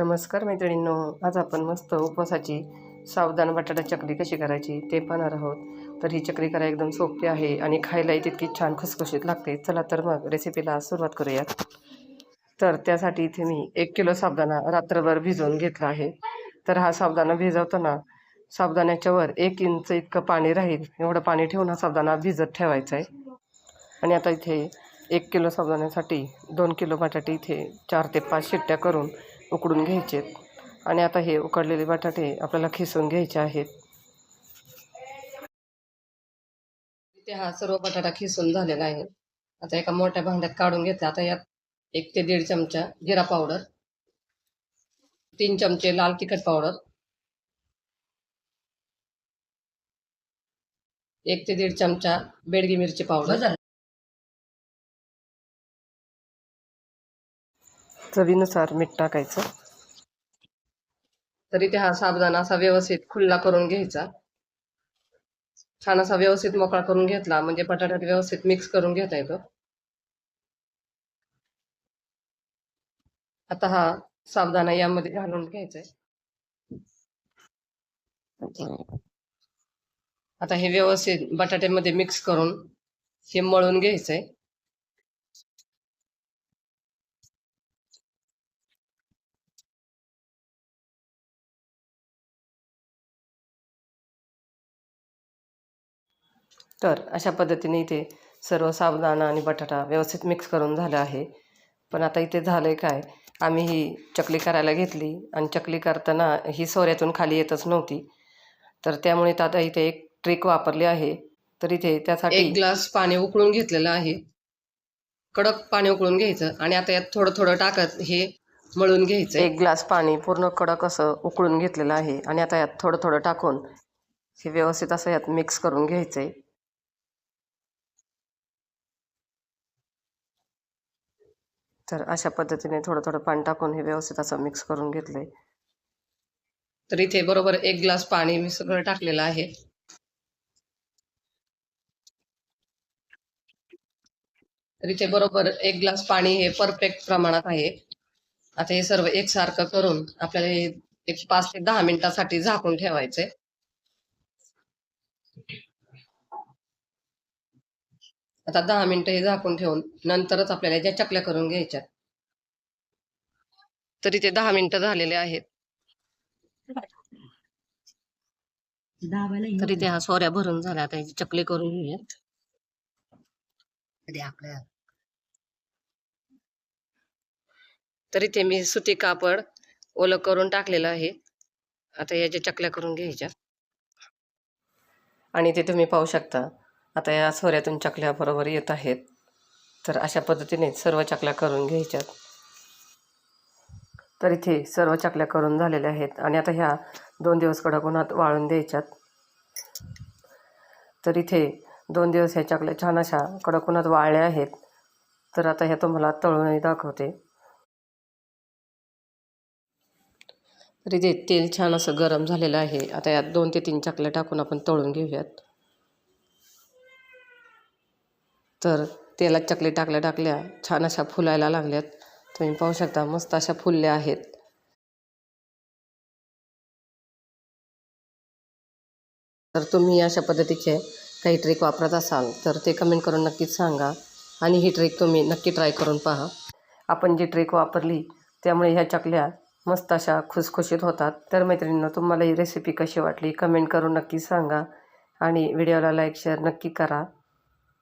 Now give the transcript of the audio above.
नमस्कार मैत्रिणींनो आज आपण मस्त उपवासाची सावधान बटाटा चकली कशी करायची ते पाहणार आहोत. तर ही चकली करायला एकदम सोपी आहे आणि खायलाही तितकी छान खुसखुशीत लागते. चला तर मग रेसिपीला सुरुवात करूयात. तर त्यासाठी इथे मी एक किलो साबदाणा रात्रभर भिजवून घेतला आहे. तर हा साबुदाणा भिजवताना साबदाण्याच्या वर एक इंच इतकं पाणी राहील. एवढं पाणी ठेवून हा साबुदाणा भिजत ठेवायचा आहे. आणि आता इथे एक किलो साबदाण्यासाठी दोन किलो बटाटे इथे चार ते पाच शिट्ट्या करून उकडून आता हे उकडलेले बटाटे आपल्याला खिसून घ्यायचे आहेत. हा सर्व बटाटा खिसून आहे. आता एका मोठ्या भांड्यात काढून घेतला. एक दीड चमचा जिरा पावडर, तीन चमचे लाल तिखट पावडर, एक ते दीड चमचा बेडगी मिरची पावडर. चवीनुसार मीठ टाकायचं. तरी ते हा साबदाना असा व्यवस्थित खुल्ला करून घ्यायचा. छान असा व्यवस्थित मोकळा करून घेतला म्हणजे बटाट्यात व्यवस्थित मिक्स करून घेता येतो. आता हा साबदाना यामध्ये घालून घ्यायचा आता हे व्यवस्थित बटाट्यामध्ये मिक्स करून हे मळून घ्यायचंय. तर अशा पद्धतीने इथे सर्व साबुदाणा आणि बटाटा व्यवस्थित मिक्स करून झालं आहे. पण आता इथे झालं आहे काय? आम्ही ही चकली करायला घेतली आणि चकली करताना ही सोऱ्यातून खाली येतच नव्हती. तर त्यामुळे आता इथे एक ट्रिक वापरली आहे. तर इथे त्यासाठी एक ग्लास पाणी उकळून घेतलेलं आहे. कडक पाणी उकळून घ्यायचं आणि आता यात थोडं थोडं टाकत हे मळून घ्यायचं एक ग्लास पाणी पूर्ण कडक असं उकळून घेतलेलं आहे आणि आता यात थोडं थोडं टाकून हे व्यवस्थित असं यात मिक्स करून घ्यायचं आहे तर अशा पद्धतीने थोडं थोडं पाणी टाकून हे व्यवस्थित असं मिक्स करून घेतलंय. तर इथे बरोबर एक ग्लास पाणी मी सगळं टाकलेलं आहे. तर इथे बरोबर एक ग्लास पाणी हे परफेक्ट प्रमाणात आहे. आता हे सर्व एकसारखं करून आपल्याला हे एक पाच ते दहा मिनिटासाठी झाकून ठेवायचंय. आता दहा मिनिटं हे झाकून ठेवून नंतरच आपल्याला ज्या चकल्या करून घ्यायच्या तरी ते दहा मिनिटं झालेले आहेत. तरी हा सोऱ्या भरून झाल्या. आता चकली करून घेऊयात. तरी ते मी सुती कापड ओलं करून टाकलेलं आहे. आता याच्या चकल्या करून घ्यायच्या आणि ते तुम्ही पाहू शकता. आता या सोऱ्यातून चकल्या बरोबर येत आहेत. तर अशा पद्धतीने सर्व चकल्या करून घ्यायच्यात. तर इथे सर्व चकल्या करून झालेल्या आहेत आणि आता ह्या दोन दिवस कडक उन्हात वाळून द्यायच्यात. तर इथे दोन दिवस ह्या चकल्या छान अशा कडक उन्हात वाळल्या आहेत. तर आता ह्या तुम्हाला तळूनही दाखवते. तर इथे तेल छान असं गरम झालेलं आहे. आता यात दोन ते तीन चकल्या टाकून आपण तळून घेऊयात. तर तेलात चकली टाकल्या टाकल्या छान अशा फुलायला लागल्यात. तुम्ही पाहू शकता मस्त अशा फुलल्या आहेत. तर तुम्ही अशा पद्धतीचे काही ट्रिक वापरत असाल तर ते कमेंट करून नक्कीच सांगा. आणि ही ट्रिक तुम्ही नक्की ट्राय करून पहा. आपण जी ट्रिक वापरली त्यामुळे ह्या चकल्या मस्त अशा खुसखुशीत होतात. तर मैत्रिणींना तुम्हाला ही रेसिपी कशी वाटली कमेंट करून नक्की सांगा. आणि व्हिडिओला लाईक शेअर नक्की करा.